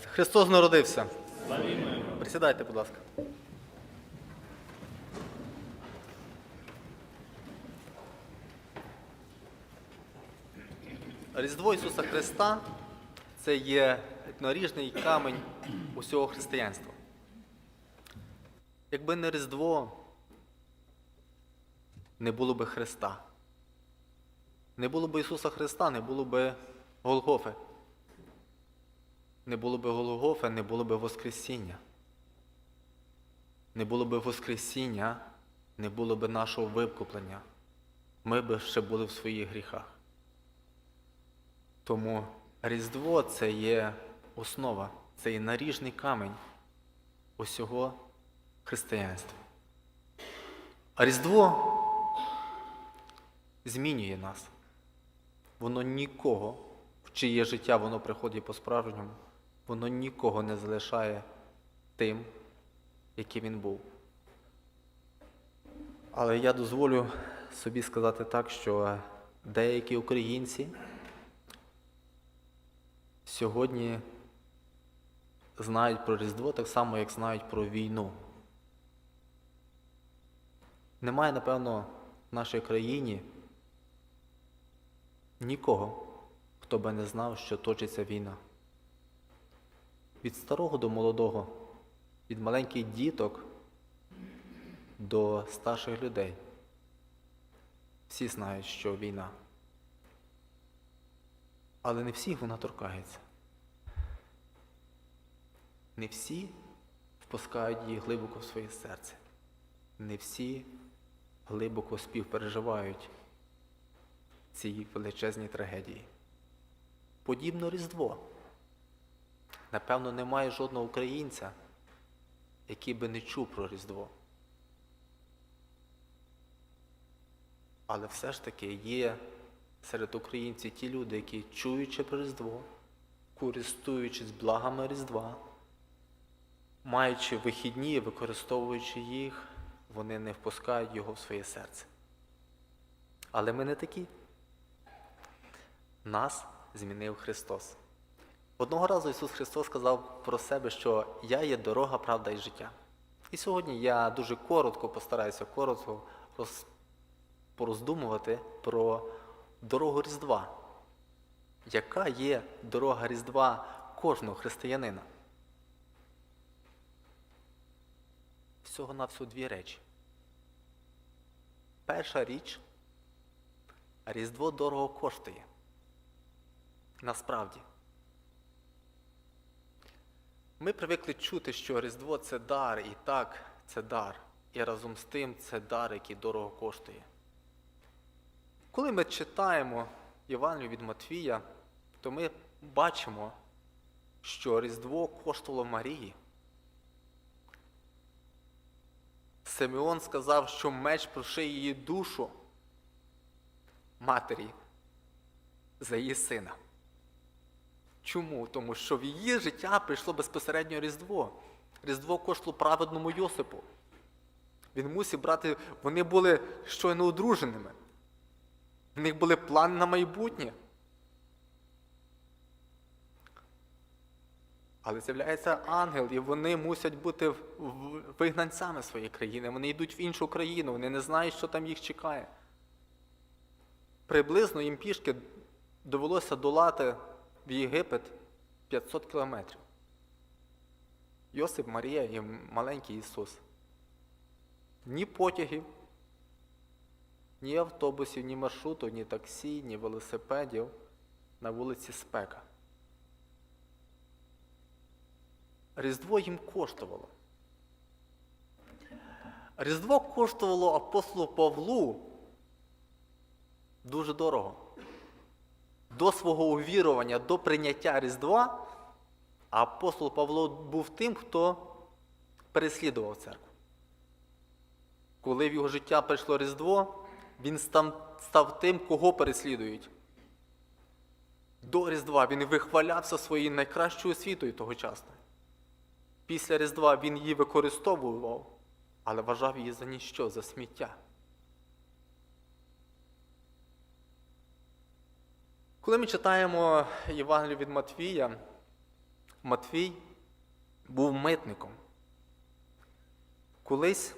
Христос народився. Присідайте, будь ласка. Різдво Ісуса Христа це є наріжний камень усього християнства. Якби не Різдво, не було би Христа. Не було б Ісуса Христа, не було б Голгофи. Не було б Голгофи, не було б Воскресіння. Не було б Воскресіння, не було б нашого викуплення. Ми б ще були в своїх гріхах. Тому Різдво це є основа, це є наріжний камень усього християнства. А Різдво змінює нас. Воно нікого, в чиє життя воно приходить по-справжньому, воно нікого не залишає тим, яким він був. Але я дозволю собі сказати так, що деякі українці сьогодні знають про Різдво так само, як знають про війну. Немає, напевно, в нашій країні нікого, хто би не знав, що точиться війна. Від старого до молодого, від маленьких діток до старших людей. Всі знають, що війна. Але не всіх вона торкається. Не всі впускають її глибоко в своє серце. Не всі глибоко співпереживають цій величезній трагедії. Подібно Різдво. Напевно, немає жодного українця, який би не чув про Різдво. Але все ж таки є серед українців ті люди, які чуючи про Різдво, користуючись благами Різдва, маючи вихідні, використовуючи їх, вони не впускають його в своє серце. Але ми не такі. Нас змінив Христос. Одного разу Ісус Христос сказав про себе, що я є дорога, правда і життя. І сьогодні я дуже коротко постараюся коротко роз... пороздумувати про дорогу Різдва. Яка є дорога Різдва кожного християнина? Всього на всього дві речі. Перша річ Різдво дорого коштує. Насправді. Ми привикли чути, що Різдво це дар, і так, це дар. І разом з тим це дар, який дорого коштує. Коли ми читаємо Євангелію від Матвія, то ми бачимо, що Різдво коштувало Марії. Симеон сказав, що меч прошив її душу матері за її сина. Чому? Тому що в її життя прийшло безпосередньо Різдво. Різдво коштувало праведному Йосипу. Він мусив брати, вони були щойно одруженими. В них були плани на майбутнє. Але з'являється ангел, і вони мусять бути вигнанцями своєї країни. Вони йдуть в іншу країну, вони не знають, що там їх чекає. Приблизно їм пішки довелося долати в Єгипет 500 кілометрів. Йосип, Марія і маленький Ісус. Ні потягів, ні автобусів, ні маршруту, ні таксі, ні велосипедів на вулиці Спека. Різдво їм коштувало. Різдво коштувало апостолу Павлу дуже дорого. До свого увірування, до прийняття Різдва, апостол Павло був тим, хто переслідував церкву. Коли в його життя прийшло Різдво, він став, тим, кого переслідують. До Різдва він вихвалявся своєю найкращою освітою тогочасною. Після Різдва він її використовував, але вважав її за ніщо, за сміття. Коли ми читаємо Євангелію від Матвія, Матвій був митником. Колись,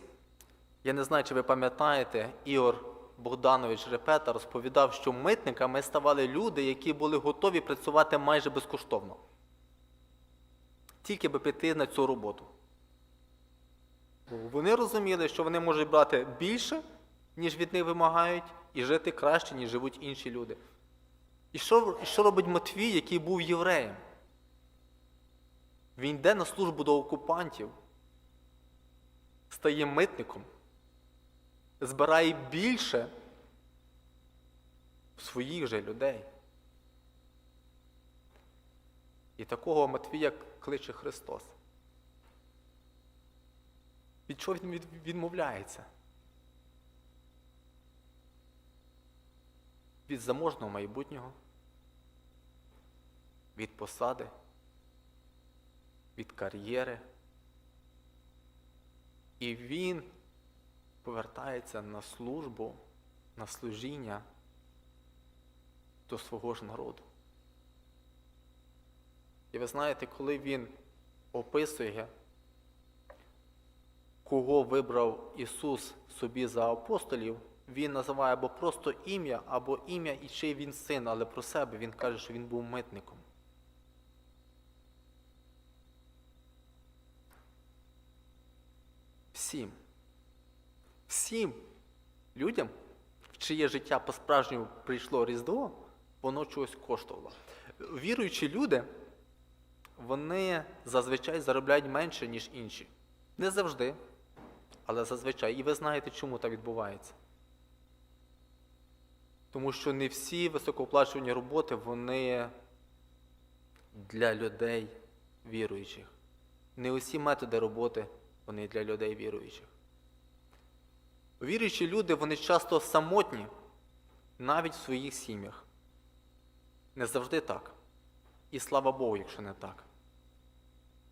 я не знаю, чи ви пам'ятаєте, Ігор Богданович Репета розповідав, що митниками ставали люди, які були готові працювати майже безкоштовно. Тільки би піти на цю роботу. Вони розуміли, що вони можуть брати більше, ніж від них вимагають, і жити краще, ніж живуть інші люди. І що, що робить Матвій, який був євреєм? Він йде на службу до окупантів, стає митником, збирає більше своїх же людей. І такого Матвія кличе Христос. Від чого він відмовляється? Від заможного майбутнього, від посади, від кар'єри. І він повертається на службу, на служіння до свого ж народу. І ви знаєте, коли він описує, кого вибрав Ісус собі за апостолів, він називає або просто ім'я, або ім'я і чий він син, але про себе він каже, що він був митником. Всім. Всім людям, в чиє життя по-справжньому прийшло Різдво, воно чогось коштувало. Віруючі люди, вони зазвичай заробляють менше, ніж інші. Не завжди, але зазвичай. І ви знаєте, чому так відбувається. Тому що не всі високооплачувані роботи, вони для людей віруючих. Не усі методи роботи, вони для людей віруючих. Віруючі люди, вони часто самотні, навіть в своїх сім'ях. Не завжди так. І слава Богу, якщо не так.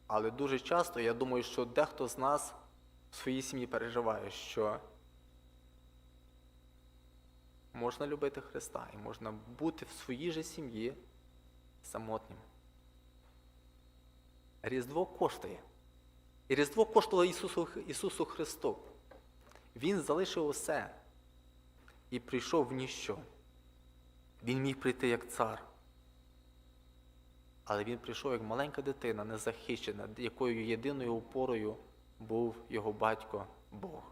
Але дуже часто я думаю, що дехто з нас в своїй сім'ї переживає, що можна любити Христа і можна бути в своїй же сім'ї самотнім. Різдво коштує. І Різдво коштувало Ісусу, Ісусу Христу. Він залишив усе і прийшов в ніщо. Він міг прийти як цар. Але він прийшов як маленька дитина, незахищена, якою єдиною опорою був його батько Бог.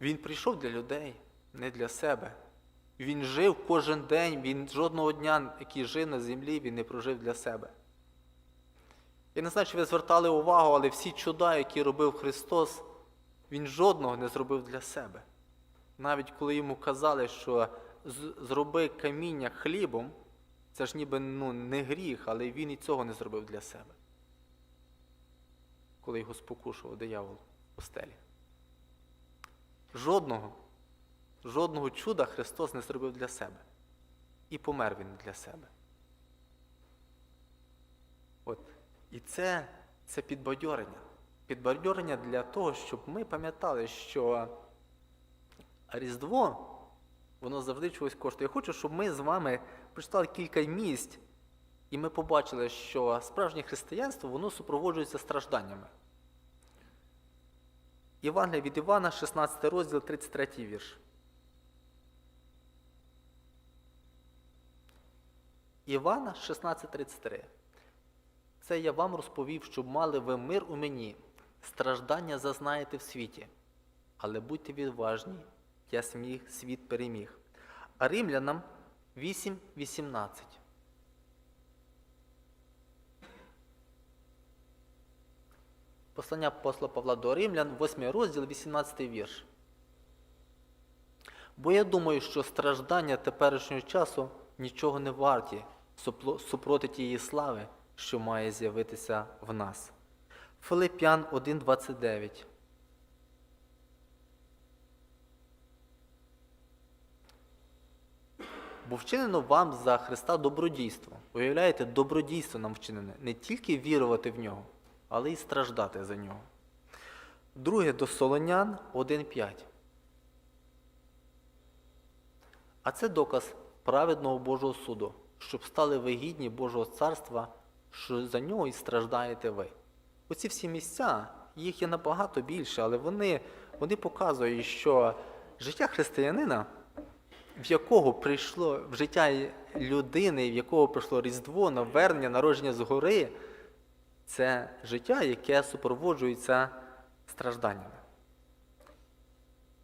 Він прийшов для людей, не для себе. Він жив кожен день, він жодного дня, який жив на землі, він не прожив для себе. Я не знаю, чи ви звертали увагу, але всі чуда, які робив Христос, Він жодного не зробив для себе. Навіть коли йому казали, що зроби каміння хлібом, це ж ніби ну, не гріх, але він і цього не зробив для себе. Коли його спокушував диявол в постелі. Жодного, жодного чуда Христос не зробив для себе. І помер він для себе. От. І це, це підбадьорення. Підбадьорення для того, щоб ми пам'ятали, що Різдво, воно завжди чогось коштує. Я хочу, щоб ми з вами прочитали кілька місць, і ми побачили, що справжнє християнство воно супроводжується стражданнями. Євангелія від Івана, 16 розділ, 33 вірш. Івана 16.33. Це я вам розповів, щоб мали ви мир у мені, страждання зазнаєте в світі, але будьте відважні, я сміх світ переміг. А римлянам 8.18. Послання апостола Павла до Римлян, 8 розділ, 18 вірш. Бо я думаю, що страждання теперішнього часу нічого не варті супроти тієї слави, що має з'явитися в нас. Филип'ян 1.29. Бо вчинено вам за Христа добродійство. Уявляєте, добродійство нам вчинене. Не тільки вірувати в нього, але й страждати за нього. Друге до Солонян 1.5. А це доказ праведного Божого суду, щоб стали ви гідні Божого царства, що за нього і страждаєте ви. Оці всі місця, їх є набагато більше, але вони, вони показують, що життя християнина, в якого прийшло в життя людини, в якого прийшло Різдво, навернення, народження згори, це життя, яке супроводжується стражданнями.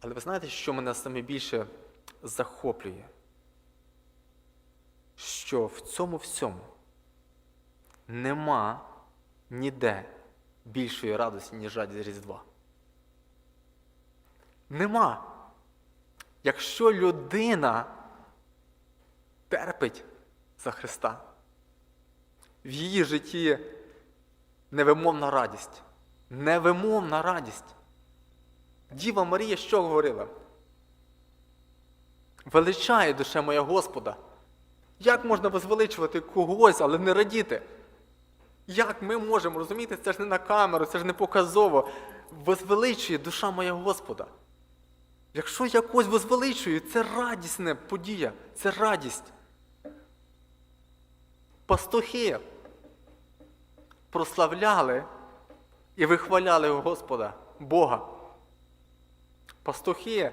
Але ви знаєте, що мене саме більше захоплює? Що в цьому всьому нема ніде більшої радості, ніж радість Різдва. Нема. Якщо людина терпить за Христа, в її житті невимовна радість. Невимовна радість. Діва Марія що говорила? Величає душе моя Господа. Як можна возвеличувати когось, але не радіти? Як ми можемо розумієте, це ж не на камеру, це ж не показово. Возвеличує душа моя Господа. Якщо я когось возвеличую, це радісна подія, це радість. Пастухи прославляли і вихваляли Господа, Бога. Пастухи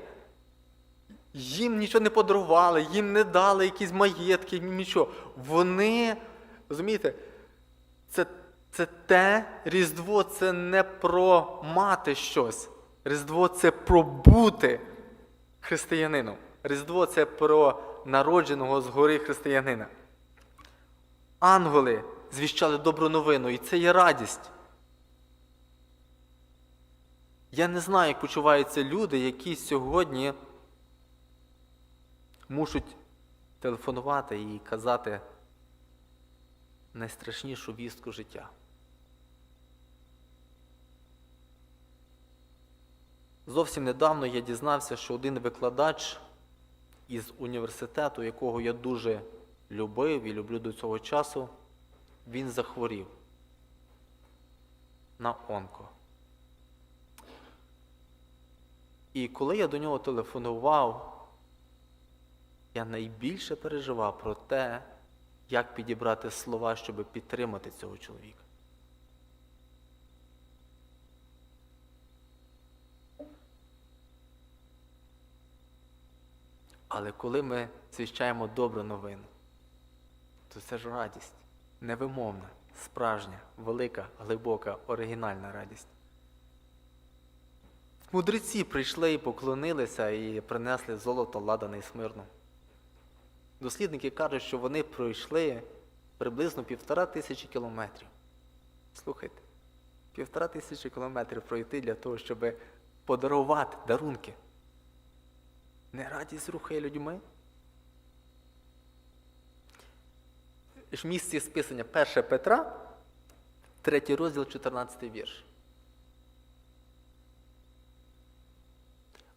їм нічого не подарували, їм не дали якісь маєтки, нічого. Вони, розумієте, це, те Різдво це не про мати щось. Різдво це про бути християнином. Різдво це про народженого згори християнина. Ангели звіщали добру новину, і це є радість. Я не знаю, як почуваються люди, які сьогодні мушуть телефонувати і казати найстрашнішу вістку життя. Зовсім недавно я дізнався, що один викладач із університету, якого я дуже любив і люблю до цього часу, він захворів на онко. І коли я до нього телефонував, я найбільше переживав про те, як підібрати слова, щоб підтримати цього чоловіка. Але коли ми звіщаємо добру новину, то це ж радість, невимовна, справжня, велика, глибока, оригінальна радість. Мудреці прийшли і поклонилися і принесли золото ладане і смирно. Дослідники кажуть, що вони пройшли приблизно півтора тисячі кілометрів. Слухайте, півтора тисячі кілометрів пройти для того, щоб подарувати дарунки. Не радість рухає людьми. ж місці списання 1 Петра, 3 розділ, 14 вірш.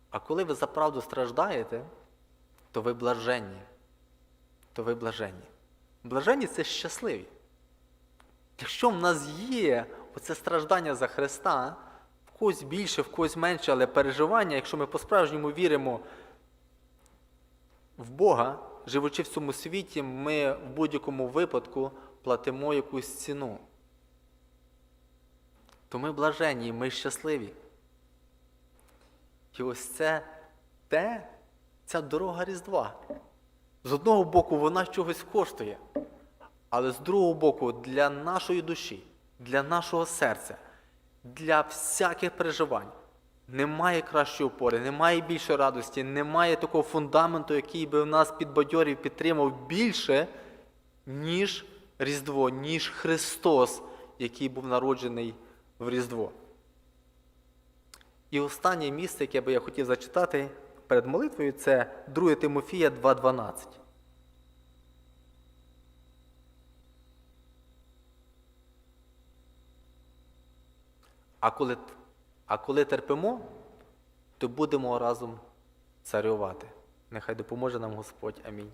А коли ви за правду страждаєте, то ви блаженні. То ви блаженні. Блаженні це щасливі. Якщо в нас є оце страждання за Христа, в когось більше, в когось менше, але переживання, якщо ми по-справжньому віримо в Бога, живучи в цьому світі, ми в будь-якому випадку платимо якусь ціну. То ми блаженні, ми щасливі. І ось це те, ця дорога Різдва. З одного боку, вона чогось коштує, але з другого боку, для нашої душі, для нашого серця, для всяких переживань немає кращої опори, немає більше радості, немає такого фундаменту, який би в нас підбадьорів, підтримав більше, ніж Різдво, ніж Христос, який був народжений в Різдво. І останнє місце, яке би я хотів зачитати перед молитвою, це 2 Тимофія 2.12. А коли, а коли терпимо, то будемо разом царювати. Нехай допоможе нам Господь. Амінь.